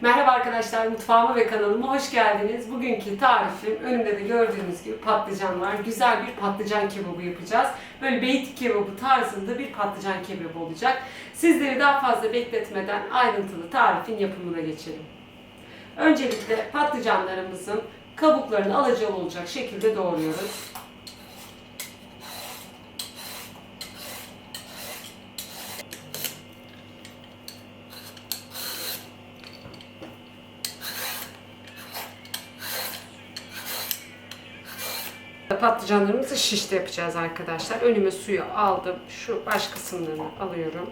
Merhaba arkadaşlar, mutfağıma ve kanalıma hoş geldiniz. Bugünkü tarifim önümde de gördüğünüz gibi patlıcan var. Güzel bir patlıcan kebabı yapacağız. Böyle beyti kebabı tarzında bir patlıcan kebabı olacak. Sizleri daha fazla bekletmeden ayrıntılı tarifin yapımına geçelim. Öncelikle patlıcanlarımızın kabuklarını alacalı olacak şekilde doğruyoruz. Patlıcanlarımızı şişte yapacağız arkadaşlar. Önüme suyu aldım. Şu baş kısımlarını alıyorum.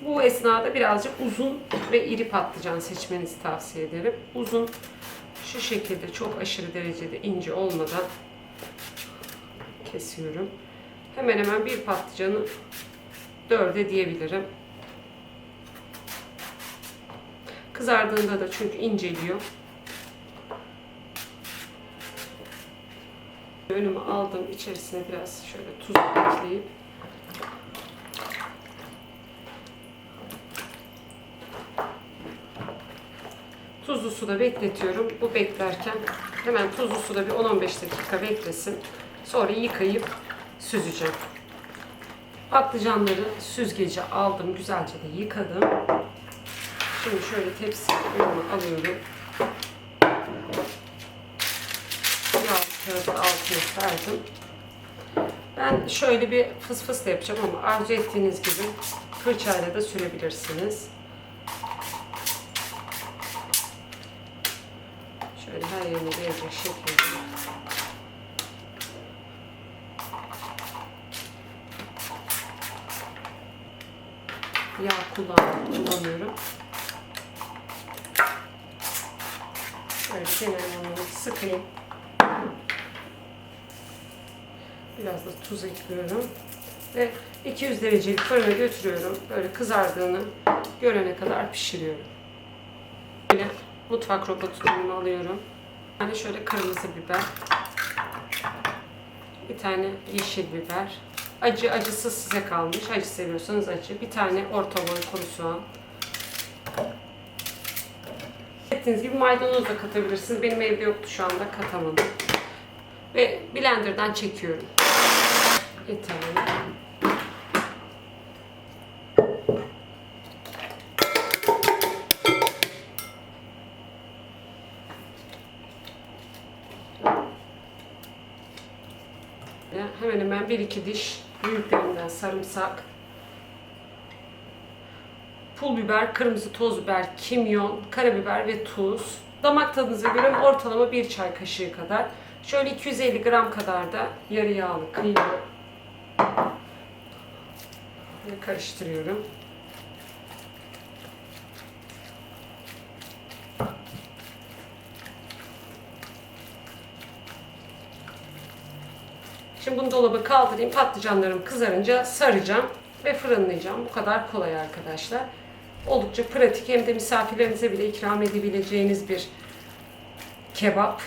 Bu esnada birazcık uzun ve iri patlıcan seçmenizi tavsiye ederim. Uzun şu şekilde çok aşırı derecede ince olmadan kesiyorum. Hemen hemen bir patlıcanı dörde diyebilirim. Kızardığında da çünkü inceliyor. Önüme aldım. içerisine biraz şöyle tuz ekleyip tuzlu suda bekletiyorum. Bu beklerken hemen tuzlu suda bir 10-15 dakika beklesin. Sonra yıkayıp süzeceğim. Patlıcanları süzgece aldım. Güzelce de yıkadım. Şimdi şöyle tepsi alıyorum. Yağ kağıdı altına serdim. Ben şöyle bir fıs fıs da yapacağım ama arzu ettiğiniz gibi fırçayla da sürebilirsiniz. Şöyle her yerine gelecek şekilde. Yağ kullan- kullanıyorum. Şöyle kenarlarını sıkayım. Biraz da tuz ekliyorum. Ve 200 derecelik fırına götürüyorum. Böyle kızardığını görene kadar pişiriyorum. Böyle mutfak ürünü alıyorum. Bir tane şöyle kırmızı biber. Bir tane yeşil biber. Acı acısız size kalmış. Acı seviyorsanız acı. Bir tane orta boy kuru soğan. Ettiğiniz gibi maydanoz da katabilirsiniz. Benim evde yoktu şu anda katamadım. Ve blenderdan çekiyorum. Yeterli. Hemen hemen bir iki diş büyüklerinden sarımsak, pul biber, kırmızı toz biber, kimyon, karabiber ve tuz. Damak tadınıza göre ortalama bir çay kaşığı kadar. Şöyle 250 gram kadar da yarı yağlı kıyma. Ve karıştırıyorum. Şimdi bunu dolaba kaldırayım. Patlıcanlarım kızarınca saracağım ve fırınlayacağım. Bu kadar kolay arkadaşlar. Oldukça pratik hem de misafirlerinize bile ikram edebileceğiniz bir kebap.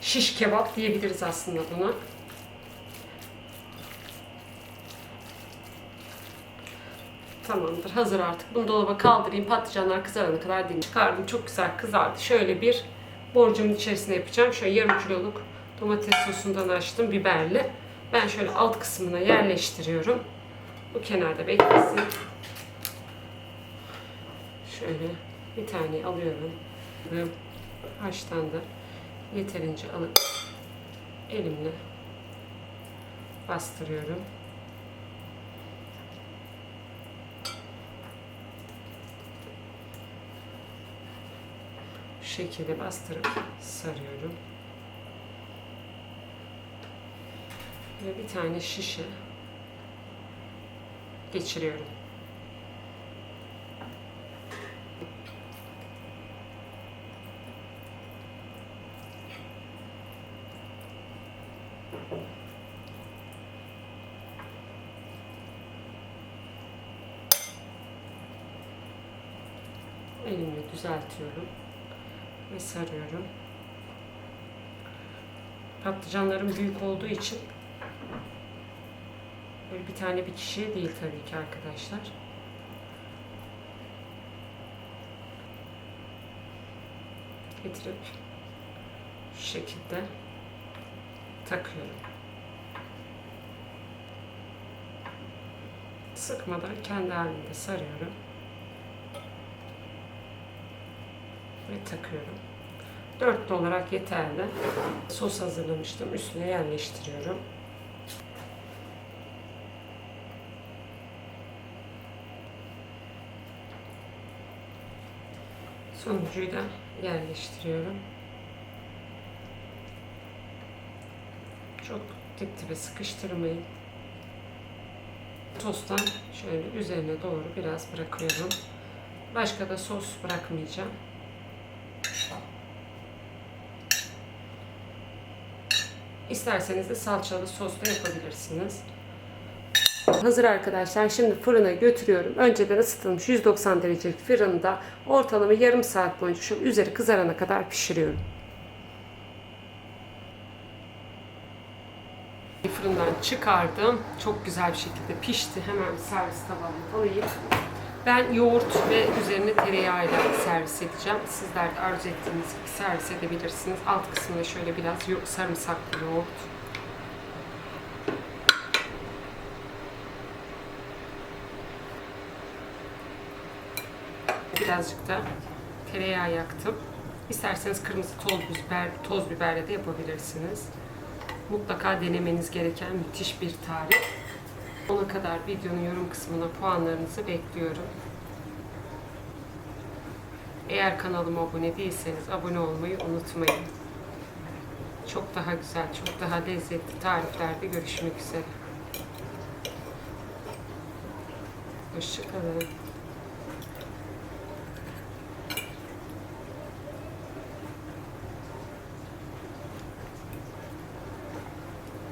Şiş kebap diyebiliriz aslında buna. Tamamdır. Hazır artık. Bunu dolaba kaldırayım. Patlıcanlar kızarana kadar dinle. Çıkardım. Çok güzel kızardı. Şöyle bir borcumun içerisine yapacağım. Şöyle yarım kiloluk domates sosundan açtım. Biberli. Ben şöyle alt kısmına yerleştiriyorum. Bu kenarda beklesin. Şöyle bir tane alıyorum. Ve haşlandı. Yeterince alıp elimle bastırıyorum. Şekilde bastırıp sarıyorum. Ve bir tane şişe geçiriyorum. Elimle düzeltiyorum ve sarıyorum. Patlıcanlarım büyük olduğu için Böyle bir tane bir kişiye değil tabii ki arkadaşlar. Getirip şu şekilde takıyorum. Sıkmadan kendi halinde sarıyorum. Ve takıyorum. Dörtlü olarak yeterli. Sos hazırlamıştım. Üstüne yerleştiriyorum. Sonuncuyu da yerleştiriyorum. Çok dip dibe sıkıştırmayın. Sostan şöyle üzerine doğru biraz bırakıyorum. Başka da sos bırakmayacağım. İsterseniz de salçalı sos da yapabilirsiniz. Hazır arkadaşlar. Şimdi fırına götürüyorum. Önceden ısıtılmış 190 derecelik fırında ortalama yarım saat boyunca şu üzeri kızarana kadar pişiriyorum. Fırından çıkardım. Çok güzel bir şekilde pişti. Hemen servis tabağıma alayım. Ben yoğurt ve üzerine tereyağıyla servis edeceğim. Sizler de arzu ettiğiniz gibi servis edebilirsiniz. Alt kısmına şöyle biraz sarımsaklı yoğurt. Birazcık da tereyağı yaktım. İsterseniz kırmızı toz biber, toz biberle de yapabilirsiniz. Mutlaka denemeniz gereken müthiş bir tarif. Ona kadar videonun yorum kısmına puanlarınızı bekliyorum. Eğer kanalıma abone değilseniz abone olmayı unutmayın. Çok daha güzel, çok daha lezzetli tariflerde görüşmek üzere. Hoşçakalın.